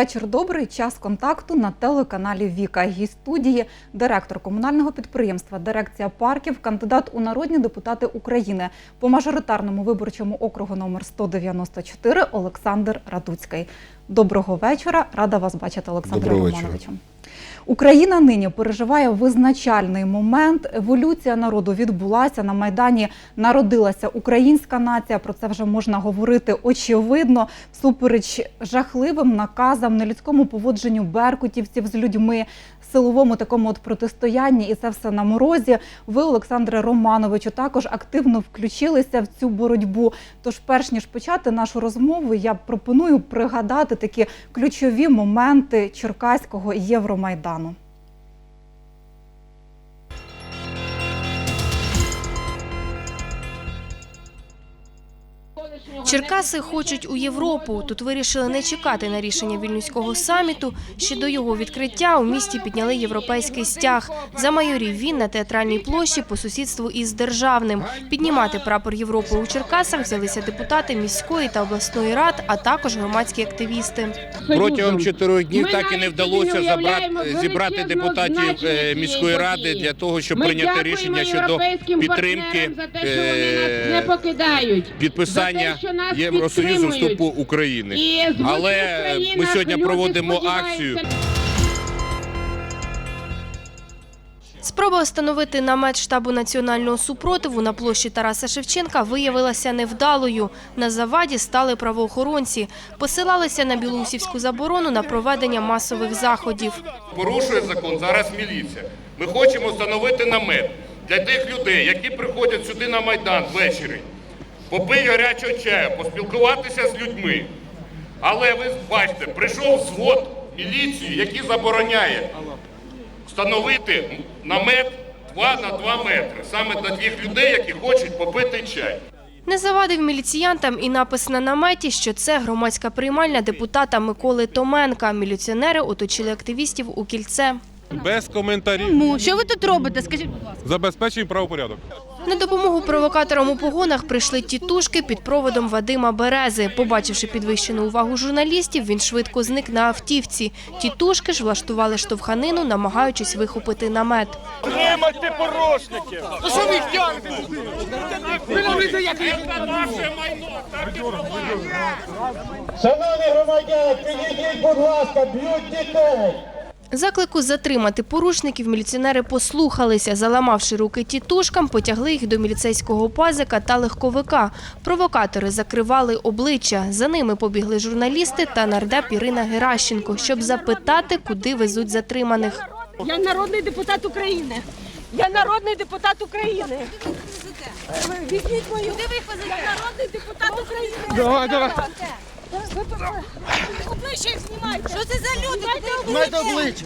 Вечір добрий, час контакту на телеканалі Віка. Гість студії, директор комунального підприємства Дирекція парків, кандидат у народні депутати України по мажоритарному виборчому округу номер 194 Олександр Радуцький. Доброго вечора. Рада вас бачити, вечора. Романовичу. Україна нині переживає визначальний момент. Еволюція народу відбулася на майдані. Народилася українська нація. Про це вже можна говорити очевидно. Всупереч жахливим наказам, нелюдському поводженню беркутівців з людьми, силовому такому от протистоянні, і це все на морозі. Ви, Олександре Романовичу, також активно включилися в цю боротьбу. Тож, перш ніж почати нашу розмову, я пропоную пригадати такі ключові моменти Черкаського Євромайдану. Черкаси хочуть у Європу. Тут вирішили не чекати на рішення вільнюського саміту. Ще до його відкриття у місті підняли європейський стяг. Замайорів він на театральній площі по сусідству із державним. Піднімати прапор Європи у Черкасах взялися депутати міської та обласної рад, а також громадські активісти. Протягом чотирьох днів так і не вдалося забрати, зібрати депутатів е, міської ради для того, щоб прийняти рішення щодо підтримки за нас не е, покидають. підписання те, що нас Євросоюзу вступу України. І Але ми сьогодні проводимо акцію. Спроба встановити намет штабу національного супротиву на площі Тараса Шевченка виявилася невдалою. На заваді стали правоохоронці. Посилалися на білоусівську заборону на проведення масових заходів. Порушує закон зараз міліція. Ми хочемо встановити намет для тих людей, які приходять сюди на майдан ввечері, попити гарячого чаю, поспілкуватися з людьми. Але ви бачите, прийшов звод міліції, який забороняє встановити намет 2 на 2 метри саме для тих людей, які хочуть попити чай. Не завадив міліціянтам і напис на наметі, що це громадська приймальня депутата Миколи Томенка. Міліціонери оточили активістів у кільце. Без коментарів. Чому? Що ви тут робите? Скажіть, будь ласка. Забезпечуємо правопорядок. На допомогу провокаторам у погонах прийшли тітушки під проводом Вадима Берези. Побачивши підвищену увагу журналістів, він швидко зник на автівці. Тітушки ж влаштували штовханину, намагаючись вихопити намет. Тримайте порушників! Що ви? Шановні громадяни, підійдіть, будь ласка, б'ють дітей. Заклику затримати порушників міліціонери послухалися. Заламавши руки тітушкам, потягли їх до міліцейського пазика та легковика. Провокатори закривали обличчя. За ними побігли журналісти та нардеп Ірина Геращенко, щоб запитати, куди везуть затриманих. Я народний депутат України. Я народний депутат України. Візьміть мою. Куди ви їх везете? Я народний депутат України. Давай, давай. Що це за люди? обличчя.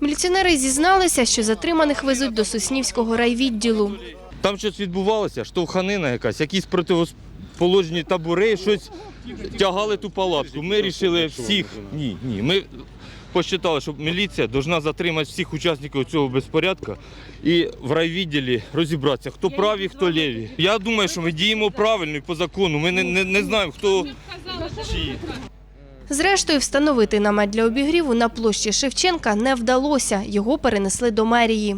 Міліціонери зізналися, що затриманих везуть до Соснівського райвідділу. Там щось відбувалося, штовханина якась, якісь противоположні табури, щось тягали ту палатку. Ми вирішили всіх. Ні, ні. Ми посчитали, що міліція повинна затримати всіх учасників цього безпорядку і в райвідділі розібратися, хто праві, хто ліві. Я думаю, що ми діємо правильно і по закону. Ми не, не, не знаємо, хто чиї. Зрештою, встановити намет для обігріву на площі Шевченка не вдалося. Його перенесли до мерії.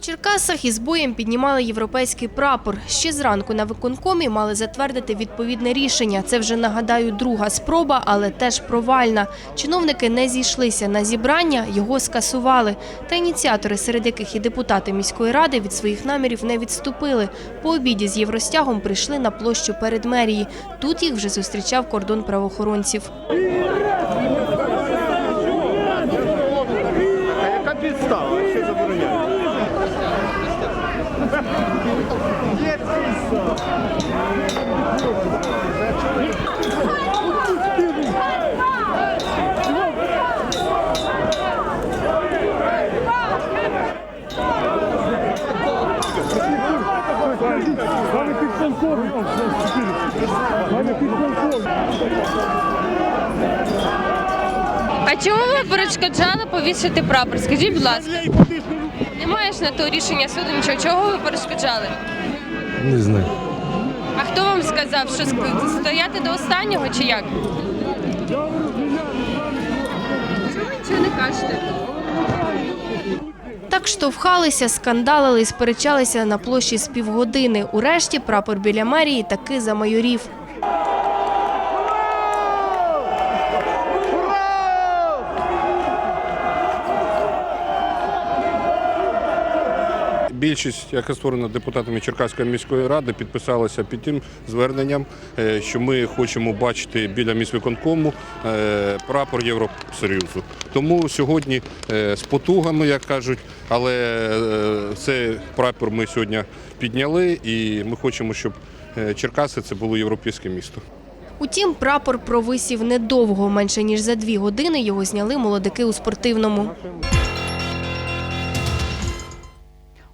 Черкасах із боєм піднімали європейський прапор. Ще зранку на виконкомі мали затвердити відповідне рішення. Це вже, нагадаю, друга спроба, але теж провальна. Чиновники не зійшлися на зібрання, його скасували. Та ініціатори, серед яких і депутати міської ради, від своїх намірів не відступили. По обіді з євростягом прийшли на площу перед мерії. Тут їх вже зустрічав кордон правоохоронців. А чому ви перешкоджали повісити прапор? Скажіть, будь ласка. Немає ж на то рішення суду нічого. Чого ви перешкоджали? Не знаю. А хто вам сказав, що стояти до останнього чи як? Чого не кажете? Так штовхалися, скандалили і сперечалися на площі з півгодини. Урешті прапор біля мерії таки замайорів. Більшість, яка створена депутатами Черкаської міської ради, підписалася під тим зверненням, е, що ми хочемо бачити біля міськвиконкому е, прапор Євросоюзу. Тому сьогодні е, з потугами, як кажуть, але цей прапор ми сьогодні підняли, і ми хочемо, щоб Черкаси це було європейське місто. Утім, прапор провисів недовго. Менше ніж за дві години його зняли молодики у спортивному.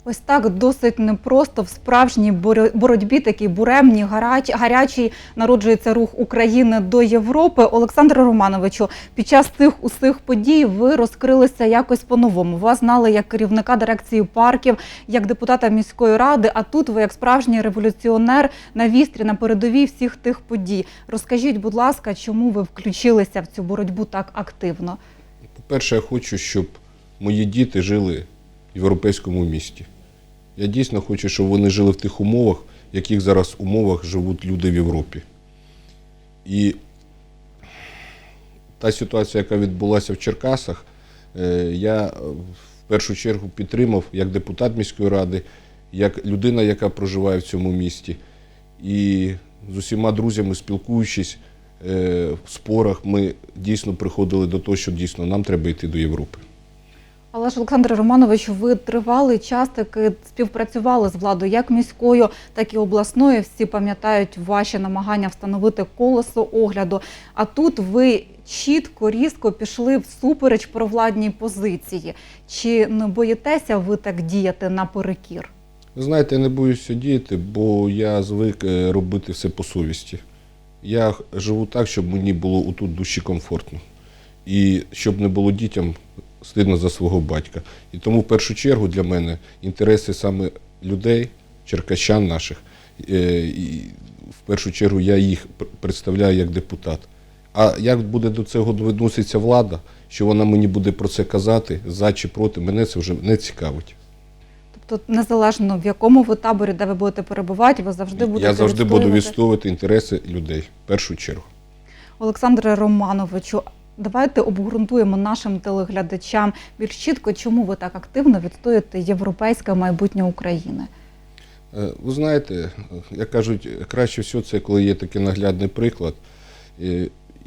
Ось так досить непросто в справжній боро- боротьбі, такій буремній, гарач- гарячій, народжується рух України до Європи. Олександре Романовичу, під час цих усіх подій ви розкрилися якось по-новому. Вас знали як керівника дирекції парків, як депутата міської ради. А тут ви, як справжній революціонер, на вістрі на передовій всіх тих подій. Розкажіть, будь ласка, чому ви включилися в цю боротьбу так активно? По-перше, я хочу, щоб мої діти жили в європейському місті. Я дійсно хочу, щоб вони жили в тих умовах, в яких зараз умовах живуть люди в Європі. І та ситуація, яка відбулася в Черкасах, е, я в першу чергу підтримав як депутат міської ради, як людина, яка проживає в цьому місті. І з усіма друзями спілкуючись е, в спорах, ми дійсно приходили до того, що дійсно нам треба йти до Європи. Але ж, Олександр Романович, ви тривалий час таки співпрацювали з владою як міською, так і обласною. Всі пам'ятають ваші намагання встановити колесо огляду. А тут ви чітко, різко пішли всупереч провладній позиції. Чи не боїтеся ви так діяти наперекір? Ви знаєте, я не боюся діяти, бо я звик е, робити все по совісті. Я живу так, щоб мені було отут в душі комфортно. І щоб не було дітям стидно за свого батька. І тому в першу чергу для мене інтереси саме людей, черкащан наших, е, і в першу чергу я їх представляю як депутат. А як буде до цього відноситься влада, що вона мені буде про це казати, за чи проти, мене це вже не цікавить. Тобто, незалежно в якому ви таборі, де ви будете перебувати, ви завжди будете Я завжди буду відстоювати- відстоювати інтереси людей в першу чергу. Олександре Романовичу, давайте обґрунтуємо нашим телеглядачам більш чітко, чому ви так активно відстоюєте європейське майбутнє України. Е, Ви знаєте, як кажуть, краще всього це, коли є такий наглядний приклад.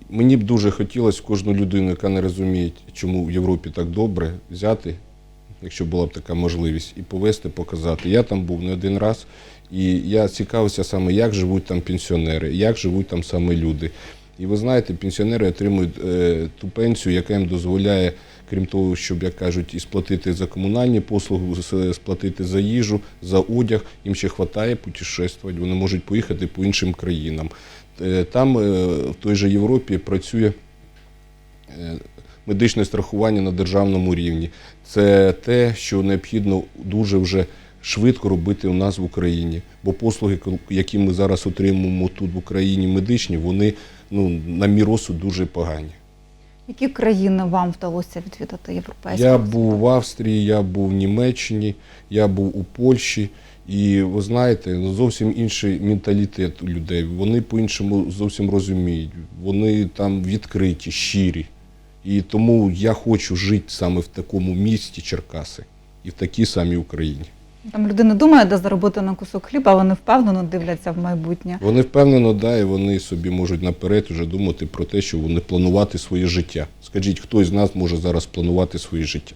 Мені б дуже хотілося кожну людину, яка не розуміє, чому в Європі так добре, взяти, якщо була б така можливість, і повести, показати. Я там був не один раз, і я цікавився саме, як живуть там пенсіонери, як живуть там саме люди. І ви знаєте, пенсіонери отримують е, ту пенсію, яка їм дозволяє, крім того, щоб, як кажуть, і сплатити за комунальні послуги, сплатити за їжу, за одяг. Їм ще вистачає путешествувати, вони можуть поїхати по іншим країнам. Е, Там, е, в той же Європі, працює медичне страхування на державному рівні. Це те, що необхідно дуже вже швидко робити у нас в Україні. Бо послуги, які ми зараз отримуємо тут в Україні, медичні, вони ну, на мій розсуд дуже погані. Які країни вам вдалося відвідати європейські? Я був в Австрії, я був в Німеччині, я був у Польщі. І ви знаєте, ну, зовсім інший менталітет у людей. Вони по-іншому зовсім розуміють. Вони там відкриті, щирі. І тому я хочу жити саме в такому місті Черкаси і в такій самій Україні. Там людина думає, де заробити на кусок хліба, вони впевнено дивляться в майбутнє. Вони впевнено, да, і вони собі можуть наперед вже думати про те, що вони планувати своє життя. Скажіть, хто з нас може зараз планувати своє життя?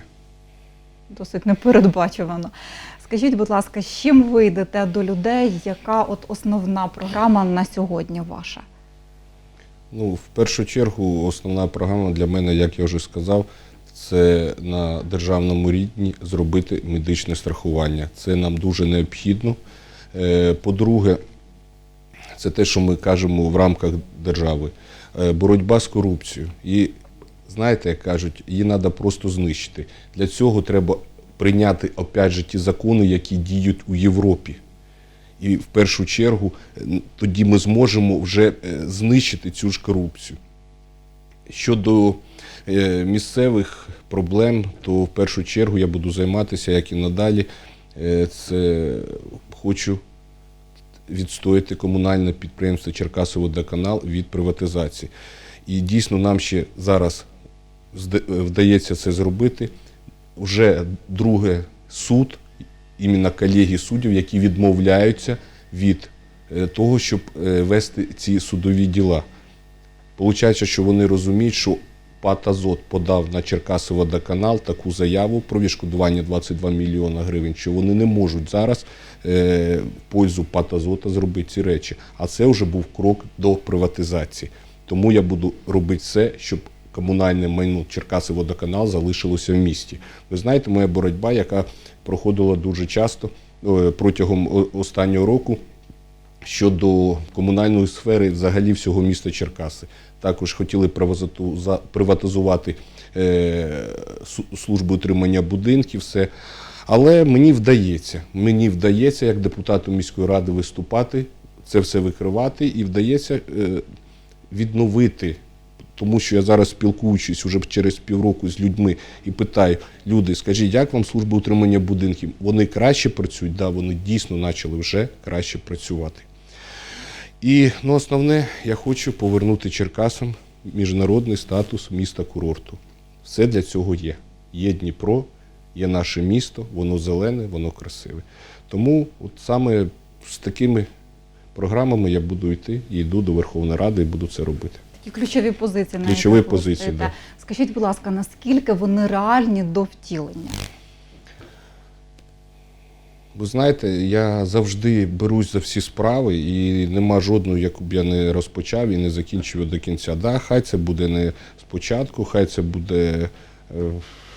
Досить непередбачувано. Скажіть, будь ласка, з чим ви йдете до людей? Яка от основна програма на сьогодні ваша? Ну, в першу чергу, основна програма для мене, як я вже сказав, це на державному рівні зробити медичне страхування. Це нам дуже необхідно. Е, По-друге, це те, що ми кажемо в рамках держави. Е, Боротьба з корупцією. І знаєте, як кажуть, її треба просто знищити. Для цього треба прийняти опять же ті закони, які діють у Європі. І в першу чергу е, тоді ми зможемо вже знищити цю ж корупцію. Щодо місцевих проблем, то в першу чергу я буду займатися, як і надалі. Е, Це хочу відстояти комунальне підприємство Черкасоводоканал від приватизації. І дійсно нам ще зараз вдається це зробити. Вже друге суд, іменно колегії суддів, які відмовляються від е, того, щоб е, вести ці судові діла. Получається, що вони розуміють, що ПАТ «Азот» подав на Черкасоводоканал таку заяву про відшкодування 22 мільйона гривень, що вони не можуть зараз е, пользу ПАТ «Азота» зробити ці речі. А це вже був крок до приватизації. Тому я буду робити все, щоб комунальне майно Черкасоводоканал залишилося в місті. Ви знаєте, моя боротьба, яка проходила дуже часто е, протягом останнього року, щодо комунальної сфери взагалі всього міста Черкаси. Також хотіли приватизу- приватизувати е, службу утримання будинків, все. Але мені вдається, мені вдається як депутату міської ради виступати, це все викривати, і вдається е, відновити. Тому що я зараз спілкуючись уже через півроку з людьми і питаю, люди, скажіть, як вам служба утримання будинків? Вони краще працюють? Да, вони дійсно почали вже краще працювати. І ну, основне, я хочу повернути Черкасам міжнародний статус міста курорту. Все для цього є. Є Дніпро, є наше місто, воно зелене, воно красиве. Тому от саме з такими програмами я буду йти і йду до Верховної Ради і буду це робити. Такі ключові позиції. на Ключові позиції, да. Скажіть, будь ласка, наскільки вони реальні до втілення? Ви знаєте, я завжди берусь за всі справи, і нема жодної, яку б я не розпочав і не закінчив до кінця. Да, хай це буде не спочатку, хай це буде е,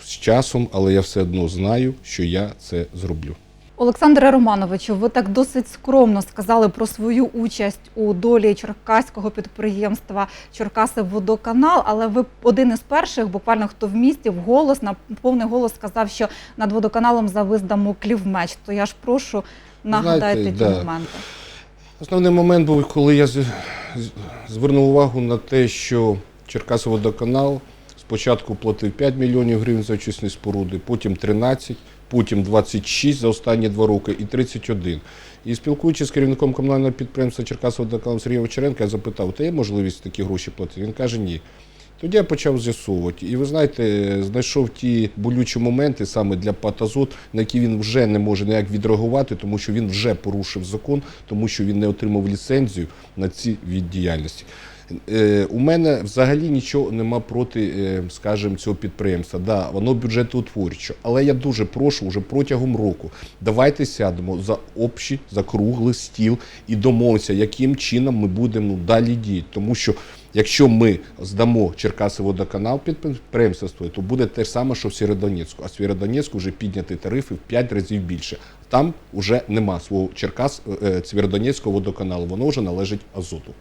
з часом, але я все одно знаю, що я це зроблю. Олександре Романовичу, ви так досить скромно сказали про свою участь у долі черкаського підприємства Черкаси Водоканал, але ви один із перших, буквально хто в місті, вголос на повний голос сказав, що над водоканалом завис Дамоклів меч. То я ж прошу нагадайте Знаєте, ті да. моменти. Основний момент був, коли я звернув увагу на те, що Черкасоводоканал спочатку платив 5 мільйонів гривень за очисні споруди, потім 13, потім 26 за останні два роки і 31. І спілкуючись з керівником комунального підприємства Черкасоводоканалом Сергія Вечеренка, я запитав, та є можливість такі гроші платити? Він каже, ні. Тоді я почав з'ясовувати. І ви знаєте, знайшов ті болючі моменти саме для Патазот, на які він вже не може ніяк відреагувати, тому що він вже порушив закон, тому що він не отримав ліцензію на ці від діяльності. Е, у мене взагалі нічого нема проти, е, скажімо, цього підприємства. Да, воно бюджетоутворююче, але я дуже прошу вже протягом року. Давайте сядемо за общий, за круглий стіл і домовимося, яким чином ми будемо далі діяти. Тому що якщо ми здамо Черкасиводоканал підприємство, то буде те ж саме, що в Сєвєродонецьку. А в Сєвєродонецьку вже підняті тарифи в 5 разів більше. Там вже нема свого Черкас е, Сєвєродонецького водоканалу. Воно вже належить Азоту.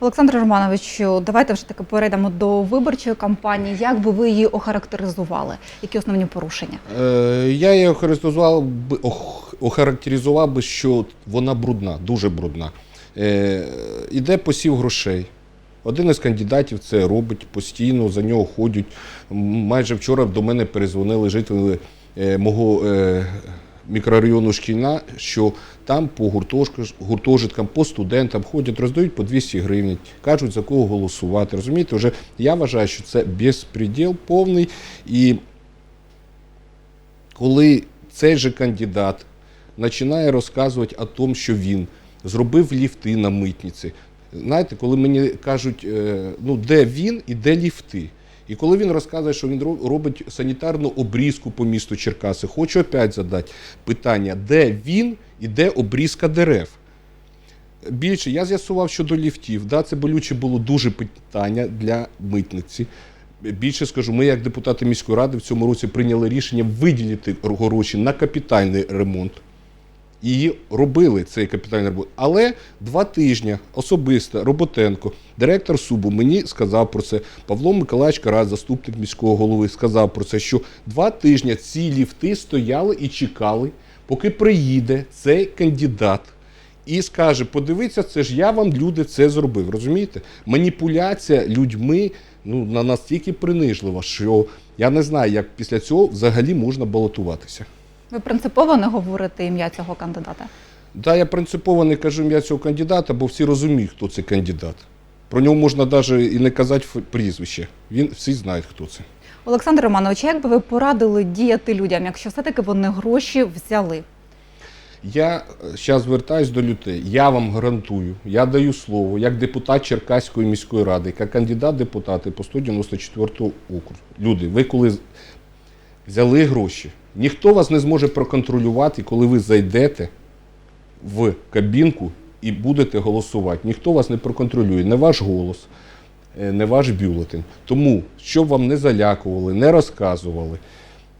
Олександр Романовичу, давайте вже таки перейдемо до виборчої кампанії. Як би ви її охарактеризували? Які основні порушення? Е, я її охарактеризував би, ох- охарактеризував би, що вона брудна, дуже брудна. Е, іде посів грошей. Один із кандидатів це робить постійно, за нього ходять. Майже вчора до мене перезвонили жителі е, мого е, мікрорайону Шкільна, що там по гуртожиткам, по студентам ходять, роздають по 200 гривень, кажуть, за кого голосувати. Розумієте, вже я вважаю, що це безпреділ повний. І коли цей же кандидат починає розказувати о тому, що він зробив ліфти на митниці. Знаєте, коли мені кажуть, е, ну де він і де ліфти. І коли він розказує, що він робить санітарну обрізку по місту Черкаси, хочу опять задати питання, де він і де обрізка дерев. Більше я з'ясував щодо ліфтів. Да, це болюче було дуже питання для митниці. Більше скажу, ми, як депутати міської ради, в цьому році прийняли рішення виділити гроші на капітальний ремонт. І робили цей капітальний ремонт. Але два тижні особисто Роботенко, директор СУБу, мені сказав про це. Павло Миколаївич Карась, заступник міського голови, сказав про це, що два тижні ці ліфти стояли і чекали, поки приїде цей кандидат і скаже: подивіться, це ж я вам люди це зробив. Розумієте? Маніпуляція людьми ну на настільки принижлива, що я не знаю, як після цього взагалі можна балотуватися. Ви принципово не говорите ім'я цього кандидата? Да, я принципово не кажу ім'я цього кандидата, бо всі розуміють, хто це кандидат. Про нього можна навіть і не казати прізвище. Він всі знають, хто це. Олександр Романович, як би ви порадили діяти людям, якщо все-таки вони гроші взяли? Я зараз звертаюсь до людей. Я вам гарантую, я даю слово, як депутат Черкаської міської ради, як кандидат депутати по 194 округу. Люди, ви коли взяли гроші, ніхто вас не зможе проконтролювати, коли ви зайдете в кабінку і будете голосувати. Ніхто вас не проконтролює, не ваш голос, е, не ваш бюлетень. Тому, щоб вам не залякували, не розказували,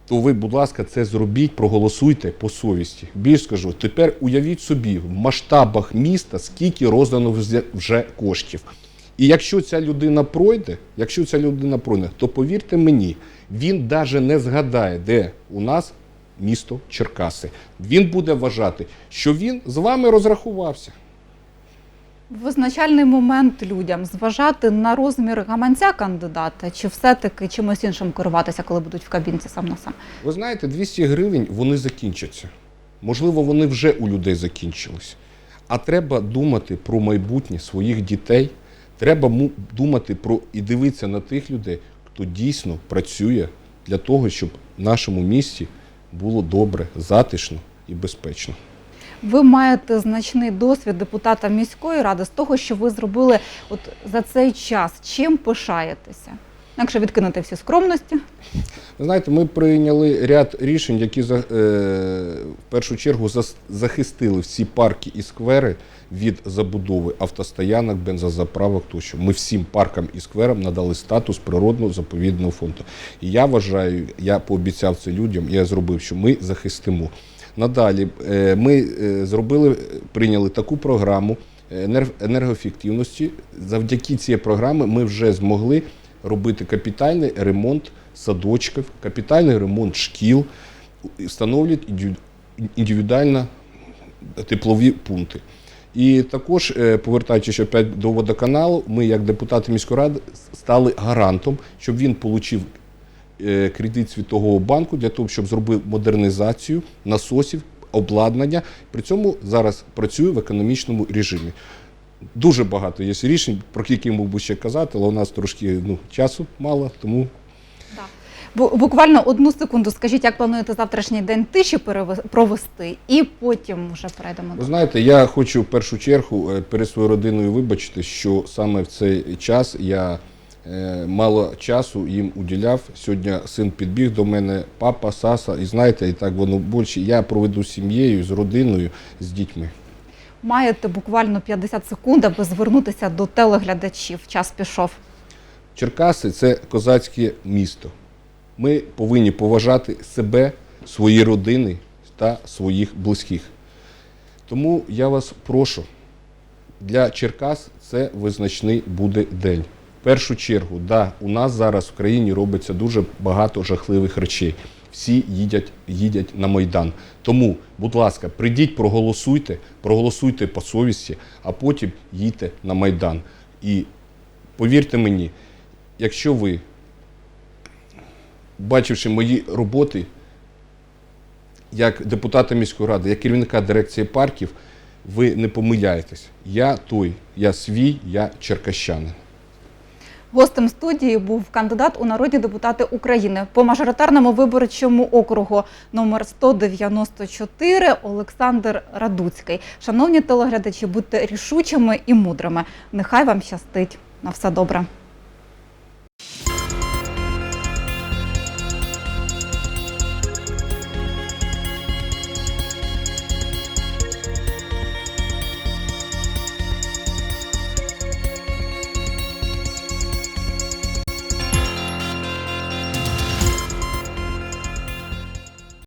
то ви, будь ласка, це зробіть, проголосуйте по совісті. Більш скажу, тепер уявіть собі в масштабах міста, скільки роздано вже- коштів. І якщо ця людина пройде, якщо ця людина пройде, то повірте мені, він навіть не згадає, де у нас місто Черкаси. Він буде вважати, що він з вами розрахувався. В визначальний момент людям зважати на розмір гаманця кандидата, чи все-таки чимось іншим керуватися, коли будуть в кабінці сам на сам? Ви знаєте, 200 гривень вони закінчаться. Можливо, вони вже у людей закінчились. А треба думати про майбутнє своїх дітей. Треба думати про і дивитися на тих людей, хто дійсно працює для того, щоб в нашому місті було добре, затишно і безпечно. Ви маєте значний досвід депутата міської ради з того, що ви зробили от за цей час. Чим пишаєтеся? Якщо відкинути всі скромності, знаєте, ми прийняли ряд рішень, які е, в першу чергу захистили всі парки і сквери від забудови автостоянок, бензозаправок тощо. Ми всім паркам і скверам надали статус природного заповідного фонду. І я вважаю, я пообіцяв це людям, я зробив, що ми захистимо. Надалі е, ми е, зробили, прийняли таку програму енергоефективності. Завдяки цій програмі ми вже змогли робити капітальний ремонт садочків, капітальний ремонт шкіл, встановлюють індивідуально теплові пункти. І також, е, повертаючись опять до водоканалу, ми, як депутати міської ради, стали гарантом, щоб він отримав кредит Світового банку для того, щоб зробив модернізацію насосів, обладнання. При цьому зараз працює в економічному режимі. Дуже багато є рішень, про які мог би ще казати, але у нас трошки ну, часу мало, тому буквально одну секунду скажіть, як плануєте завтрашній день тиші провести, і потім вже перейдемо Ви знаєте, я хочу в першу чергу е, перед своєю родиною вибачити, що саме в цей час я е, мало часу їм уділяв. Сьогодні син підбіг до мене, папа, Саса, і знаєте, і так воно більше. Я проведу з сім'єю, з родиною, з дітьми. Маєте буквально 50 секунд, аби звернутися до телеглядачів. Час пішов. Черкаси це козацьке місто. Ми повинні поважати себе, свої родини та своїх близьких. Тому я вас прошу, для Черкас це визначний буде день. В першу чергу, да, у нас зараз в країні робиться дуже багато жахливих речей. Всі їдять, їдять на Майдан. Тому, будь ласка, прийдіть, проголосуйте, проголосуйте по совісті, а потім їдьте на Майдан. І повірте мені, якщо ви, бачивши мої роботи як депутата міської ради, як керівника дирекції парків, ви не помиляєтесь. Я той, я свій, я черкащанин. Гостем студії був кандидат у народні депутати України по мажоритарному виборчому округу номер 194 Олександр Радуцький. Шановні телеглядачі, будьте рішучими і мудрими. Нехай вам щастить. На все добре.